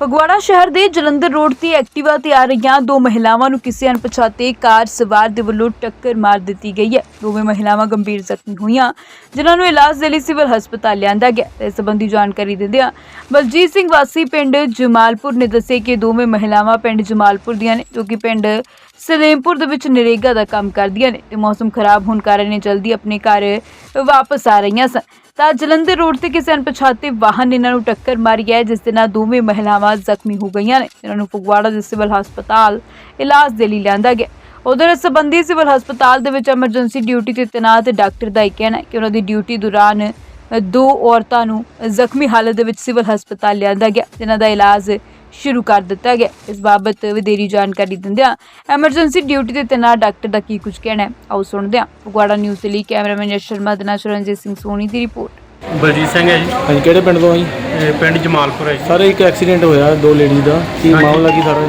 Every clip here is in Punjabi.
ਫਗਵਾੜਾ ਸ਼ਹਿਰ ਦੇ ਜਲੰਧਰ ਰੋਡ ਤੇ ਐਕਟਿਵਾ ਤੇ ਆ ਰਹੀਆਂ ਦੋ ਮਹਿਲਾਵਾਂ ਨੂੰ ਕਿਸੇ ਅਣਪਛਾਤੇ ਕਾਰ ਸਵਾਰ ਦੇ ਵੱਲੋਂ ਟੱਕਰ ਮਾਰ ਦਿੱਤੀ ਗਈ ਹੈ। ਦੋਵੇਂ ਮਹਿਲਾਵਾਂ ਗੰਭੀਰ ਜ਼ਖਮੀ ਹੋਈਆਂ, ਜਿਨ੍ਹਾਂ ਨੂੰ ਇਲਾਜ ਦੇ ਲਈ ਸਿਵਲ ਹਸਪਤਾਲ ਲਿਆਂਦਾ ਗਿਆ। ਇਸ ਸੰਬੰਧੀ ਜਾਣਕਾਰੀ ਦਿੰਦਿਆਂ ਬਲਜੀਤ ਸਿੰਘ ਵਾਸੀ ਪਿੰਡ ਜਮਾਲਪੁਰ ਨੇ ਦੱਸਿਆ ਕਿ ਦੋਵੇਂ ਮਹਿਲਾਵਾਂ ਪਿੰਡ ਜਮਾਲਪੁਰ ਦੀਆਂ ਨੇ, ਜੋ ਕਿ ਪਿੰਡ ਸਲੇਮਪੁਰ ਦੇ ਵਿੱਚ ਨਰੇਗਾ ਦਾ ਕੰਮ ਕਰਦੀਆਂ ਨੇ ਤੇ ਮੌਸਮ ਖਰਾਬ ਹੋਣ ਕਾਰਨ ਇਹ ਜਲਦੀ ਆਪਣੇ ਘਰ ਵਾਪਸ ਆ ਰਹੀਆਂ ਸਨ। ਤਾਂ ਜਲੰਧਰ ਰੋਡ ਤੇ ਕਿਸੇ ਅਣਪਛਾਤੇ ਵਾਹਨ ਨੇ ਇਹਨਾਂ ਨੂੰ ਟੱਕਰ ਮਾਰੀ ਹੈ, ਜਿਸ ਦੇ ਨਾਲ ਦੋਵੇਂ ਮਹਿਲਾਵਾਂ ਜ਼ਖਮੀ ਹੋ ਗਈਆਂ ਨੇ। ਇਹਨਾਂ ਨੂੰ ਫਗਵਾੜਾ ਦੇ ਸਿਵਲ ਹਸਪਤਾਲ ਇਲਾਜ ਦੇ ਲਈ ਲਿਆਂਦਾ ਗਿਆ। ਉਧਰ ਇਸ ਸੰਬੰਧੀ ਸਿਵਲ ਹਸਪਤਾਲ ਦੇ ਵਿੱਚ ਐਮਰਜੈਂਸੀ ਡਿਊਟੀ ਤੇ ਤੈਨਾਤ ਡਾਕਟਰ ਦਾ ਇਹ ਕਹਿਣਾ ਹੈ ਕਿ ਉਹਨਾਂ ਦੀ ਡਿਊਟੀ ਦੌਰਾਨ ਦੋ ਔਰਤਾਂ ਨੂੰ ਜ਼ਖਮੀ ਹਾਲਤ ਦੇ ਵਿੱਚ ਸਿਵਲ ਹਸਪਤਾਲ ਲਿਆਂਦਾ ਗਿਆ, ਜਿਨ੍ਹਾਂ ਦਾ ਇਲਾਜ ਸ਼ੁਰੂ ਕਰ ਦਿੱਤਾ ਗਿਆ। ਇਸ ਬਾਬਤ ਵਧੇਰੀ ਜਾਣਕਾਰੀ ਦਿੰਦਿਆਂ ਐਮਰਜੈਂਸੀ ਡਿਊਟੀ ਤੇ ਤੈਨਾਤ ਡਾਕਟਰ ਦਾ ਕੀ ਕੁਝ ਕਹਿਣਾ ਹੈ ਆਓ ਸੁਣਦੇ ਹਾਂ ਫਗਵਾੜਾ ਨਿਊਜ਼ ਦੇ ਲਈ ਕੈਮਰਾਮੈਨ ਯਸ਼ ਸ਼ਰਮਾ ਦੇ ਨਾਲ ਸ਼ਰਨਜੀਤ ਸਿੰਘ ਸੋਨੀ ਦੀ ਰਿਪੋਰਟ। ਬਲਜੀਤ ਸਿੰਘ ਹੈ ਜੀ। ਹਾਂਜੀ ਕਿਹੜੇ ਪਿੰਡ ਤੋਂ ਆ ਜੀ? ਇਹ ਪਿੰਡ ਜਮਾਲਪੁਰ ਹੈ ਸਰ ਇੱਕ ਐਕਸੀਡੈਂਟ ਹੋਇਆ ਦੋ ਲੇਡੀ ਦਾ। ਕੀ ਹਾਂਜੀ। ਮਾਮਲਾ ਕੀ ਸਾਰਾ?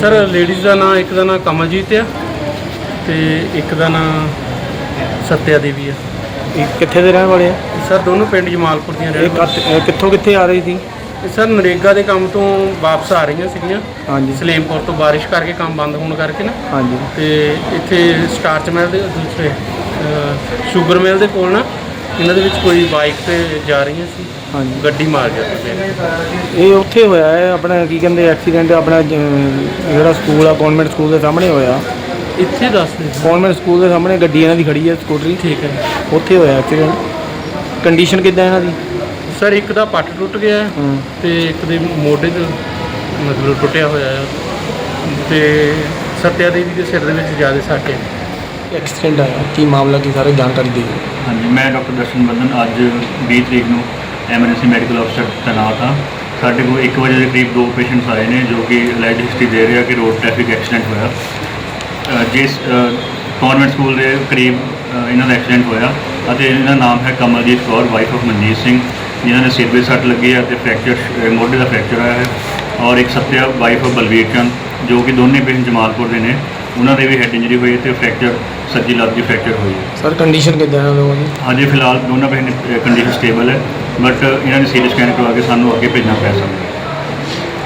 ਸਰ ਲੇਡੀਜ਼ ਦਾ ਨਾਂ ਇੱਕ ਦਾ ਨਾਂ ਕਮਲਜੀਤ ਆ ਤੇ ਇੱਕ ਦਾ ਨਾਂ ਸਤਿਆ ਦੇਵੀ ਆ। ਇਹ ਕਿੱਥੇ ਦੇ ਰਹਿਣ ਵਾਲੇ ਆ? ਸਰ ਦੋਨੋਂ ਪਿੰਡ ਜਮਾਲਪੁਰ ਦੀਆਂ ਇਹ ਰਹਿਣ ਵਾਲੀਆਂ। ਇਹ ਕਿੱਥੋਂ ਕਿੱਥੇ ਆ ਰਹੀ ਸੀ? ਇਹ ਸਰ ਨਰੇਗਾ ਦੇ ਕੰਮ ਤੋਂ ਵਾਪਸ ਆ ਰਹੀਆਂ ਸੀਗੀਆਂ। ਹਾਂਜੀ। ਸਲੇਮਪੁਰ ਤੋਂ ਬਾਰਿਸ਼ ਕਰਕੇ ਕੰਮ ਬੰਦ ਹੋਣ ਕਰਕੇ ਨਾ। ਹਾਂਜੀ। ਤੇ ਇੱਥੇ ਸਟਾਰਚ ਮਿਲ ਦੇ ਦੂਸਰੇ ਅਹ, ਸ਼ੂਗਰ ਮਿਲ ਦੇ ਕੋਲ ਨਾ ਇਹਨਾਂ ਦੇ ਵਿੱਚ ਕੋਈ ਬਾਈਕ ਤੇ ਜਾ ਰਹੀਆਂ ਸੀ। ਹਾਂਜੀ। ਗੱਡੀ ਮਾਰ ਗਿਆ ਤੇ ਇਹ ਉੱਥੇ ਹੋਇਆ ਹੈ ਆਪਣਾ ਕੀ ਕਹਿੰਦੇ ਐਕਸੀਡੈਂਟ ਆਪਣਾ ਜ- ਜਿਹੜਾ ਸਕੂਲ ਆ ਕਨਵੈਂਟ ਸਕੂਲ ਦੇ ਸਾਹਮਣੇ ਹੋਇਆ। ਇੱਥੇ ਦੱਸ ਦੇ ਕਨਵੈਂਟ ਸਕੂਲ ਦੇ ਸਾਹਮਣੇ ਗੱਡੀ ਇਹਨਾਂ ਦੀ ਖੜੀ ਹੈ ਸਕੂਟਰੀ। ਠੀਕ ਹੈ ਉੱਥੇ ਹੋਇਆ ਐਕਸੀਡੈਂਟ ਕੰਡੀਸ਼ਨ ਕਿੱਦਾਂ ਇਹਨਾਂ ਦੀ? ਸਰ ਇੱਕ ਦਾ ਪੱਟ ਟੁੱਟ ਗਿਆ ਹੈ ਹੂੰ। ਤੇ ਇੱਕ ਦੇ ਮੋਢੇ ਤੇ ਮਤਲਬ ਟੁੱਟਿਆ ਹੋਇਆ ਹੈ। ਤੇ ਸਤਿਆ ਦੇਵੀ ਦੇ ਸਿਰ ਦੇ ਵਿੱਚ ਜ਼ਿਆਦਾ ਸੱਟ ਹੈ। ਐਕਸੀਡੈਂਟ ਆਇਆ। ਕੀ ਮਾਮਲਾ ਕੀ ਸਾਰੇ ਜਾਣਕਾਰੀ ਦਿਓ। ਹਾਂਜੀ ਮੈਂ ਡਾਕਟਰ ਦਰਸ਼ਨ ਬੰਦਨ ਅੱਜ 20 ਤਰੀਕ ਨੂੰ ਐਮਰਜੈਂਸੀ ਮੈਡੀਕਲ ਅਫਸਰ ਤੈਨਾਤ ਹਾਂ ਸਾਡੇ ਕੋਲ 1 ਵਜੇ ਦੇ ਕਰੀਬ ਦੋ ਪੇਸ਼ੈਂਟਸ ਆਏ ਨੇ ਜੋ ਕਿ ਅਲੈਜ ਹਿਸਟਰੀ ਦੇ ਰਹੇ ਆ ਕਿ ਰੋਡ ਟ੍ਰੈਫਿਕ ਐਕਸੀਡੈਂਟ ਹੋਇਆ। ਅ, ਜਿਸ ਕਨਵੈਂਟ ਸਕੂਲ ਦੇ ਕਰੀਬ ਅ, ਇਹਨਾਂ ਦਾ ਐਕਸੀਡੈਂਟ ਹੋਇਆ ਅਤੇ ਇਹਨਾਂ ਦਾ ਨਾਮ ਹੈ ਕਮਲਜੀਤ ਕੌਰ ਵਾਈਫ ਆਫ ਮਨਜੀਤ ਸਿੰਘ। ਜਿਨ੍ਹਾਂ ਦੇ ਸਿਰ ਵਿੱਚ ਸੱਟ ਲੱਗੀ ਹੈ ਅਤੇ ਫ੍ਰੈਕਚਰ ਮੋਢੇ ਦਾ ਫ੍ਰੈਕਚਰ ਹੋਇਆ ਹੈ। ਔਰ ਇੱਕ ਸਤਿਆ ਵਾਈਫ ਬਲਵੀਰ ਚੰਦ ਜੋ ਕਿ ਦੋਨੇ ਪੇਸ਼ੈਂਟ ਜਮਾਲਪੁਰ ਦੇ ਨੇ ਉਹਨਾਂ ਦੇ ਵੀ ਹੈਡ ਇੰਜਰੀ ਹੋਈ ਤੇ ਫ੍ਰੈਕਚਰ ਸੱਜੀ ਲੱਤ ਦੀ ਫ੍ਰੈਕਚਰ ਹੋਈ ਹੈ। ਸਰ ਕੰਡੀਸ਼ਨ ਕਿੱਦਾਂ ਹੈ ਲੋਕਾਂ ਦੀ? ਹਜੇ ਫਿਲਹਾਲ ਦੋਨਾਂ ਪੇਸ਼ੈਂਟ ਕੰਡੀਸ਼ਨ ਸਟੇਬਲ ਹੈ ਬਟ ਇਹਨਾਂ ਦੀ ਸੀਟੀ ਸਕੈਨ ਕਰਵਾ ਕੇ ਸਾਨੂੰ ਅੱਗੇ ਭੇਜਣਾ ਪੈ ਸਕਦਾ ਹੈ।